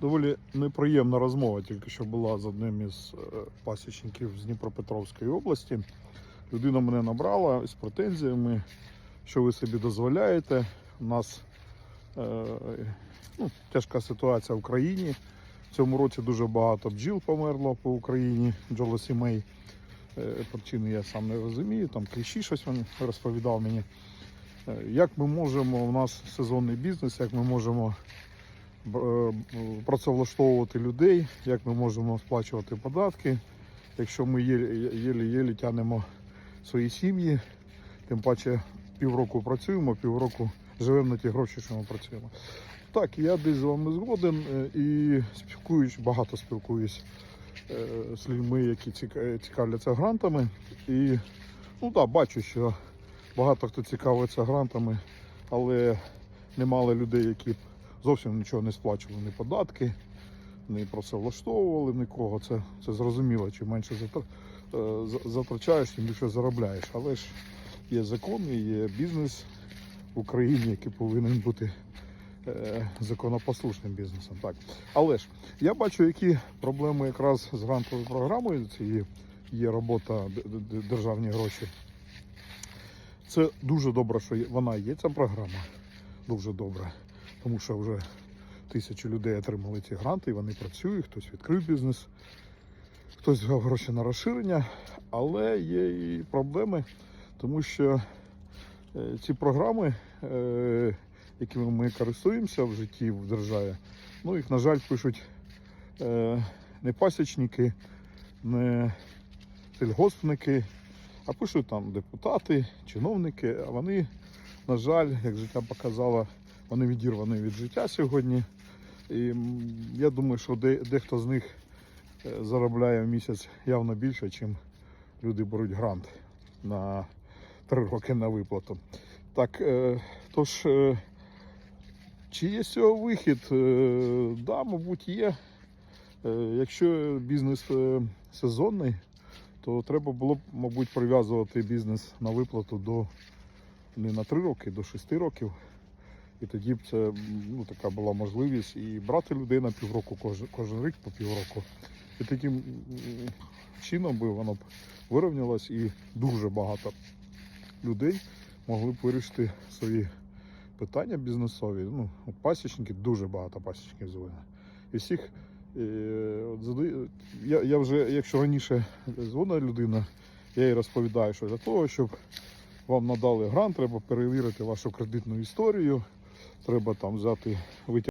Доволі неприємна розмова тільки що була з одним із е, пасічників з Дніпропетровської області. Людина мене набрала з претензіями, що ви собі дозволяєте. У нас е, ну, тяжка ситуація в країні. В цьому році дуже багато бджіл померло по Україні, бджолосімей. Е, Причини я сам не розумію, там кліщі щось він розповідав мені. Е, Як ми можемо, у нас сезонний бізнес, як ми можемо працевлаштовувати людей, як ми можемо сплачувати податки, якщо ми єлі-єлі тянемо свої сім'ї, тим паче півроку працюємо, півроку живемо на ті гроші, що ми працюємо. Так, я десь з вами згоден е, і спілкуюсь, багато спілкуюсь е, з людьми, які цікавляться грантами. І ну так, бачу, що багато хто цікавиться грантами, але немало людей, які зовсім нічого не сплачували, ні податки, не працевлаштовували нікого. Це, це зрозуміло. Чим менше е, за- затрачаєш, тим більше заробляєш. Але ж є закон і є бізнес в Україні, який повинен бути е, законопослушним бізнесом. Так. Але ж я бачу, які проблеми якраз з грантовою програмою. Це є, робота державні гроші. Це дуже добре, що вона є, ця програма. Дуже добре. Тому що вже тисячі людей отримали ці гранти, і вони працюють, хтось відкрив бізнес, хтось взяв гроші на розширення, але є і проблеми, тому що е, ці програми, е, якими ми користуємося в житті в державі, ну їх, на жаль, пишуть е, не пасічники, не сільгоспники, а пишуть там депутати, чиновники, а вони, на жаль, як життя показало, вони відірвані від життя сьогодні. І я думаю, що дехто з них е, заробляє в місяць явно більше, ніж люди беруть грант на три роки на виплату. Так, е, тож, е, чи є з цього вихід? Да, мабуть, є. Якщо бізнес сезонний, то треба було б, мабуть, прив'язувати бізнес на виплату до не на 3 роки, до 6 років. І тоді б це ну, така була можливість і брати людей на півроку кожен, кожен рік по півроку. І таким чином би воно б вирівнялось і дуже багато людей могли б вирішити свої питання бізнесові. Ну, пасічники, дуже багато пасічників дзвонять. І всіх е, от я, я вже, якщо раніше дзвонила людина, я їй розповідаю, що для того, щоб вам надали грант, треба перевірити вашу кредитну історію, треба там взяти витяг.